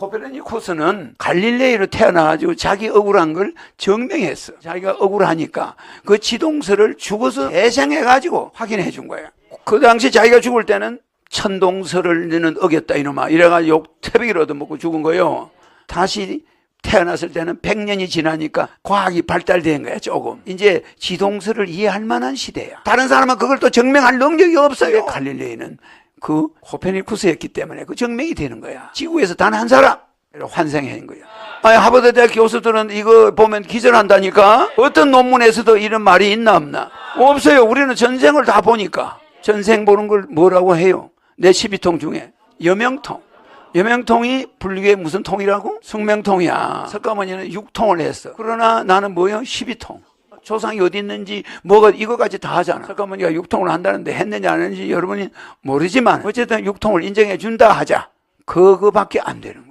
코페르니쿠스는 갈릴레이로 태어나가지고 자기 억울한 걸 증명했어. 자기가 억울하니까 그 지동설을 죽어서 해생해가지고 확인해 준 거예요. 그 당시 자기가 죽을 때는 천동설을 너는 어겼다 이놈아 이래가지고 욕 태백이를 얻어먹고 죽은 거예요. 다시 태어났을 때는 100년이 지나니까 과학이 발달된 거야 조금 이제 지동설을 이해할 만한 시대야 다른 사람은 그걸 또 증명할 능력이 없어요 갈릴레이는 그 코페르니쿠스였기 때문에 그 증명이 되는 거야 지구에서 단 한 사람 환생한 거야 아니 하버드 대학 교수들은 이거 보면 기절한다니까 어떤 논문에서도 이런 말이 있나 없나 없어요 우리는 전생을 다 보니까 전생 보는 걸 뭐라고 해요 내 12통 중에 여명통 여명통이 불교의 무슨 통이라고? 숙명통이야. 석가모니는 6통을 했어. 그러나 나는 뭐요? 12통. 조상이 어디 있는지 뭐가 이거까지 다 하잖아. 석가모니가 6통을 한다는데 했느냐 안 했는지 여러분이 모르지만 어쨌든 6통을 인정해 준다 하자. 그거밖에 안 되는 거야.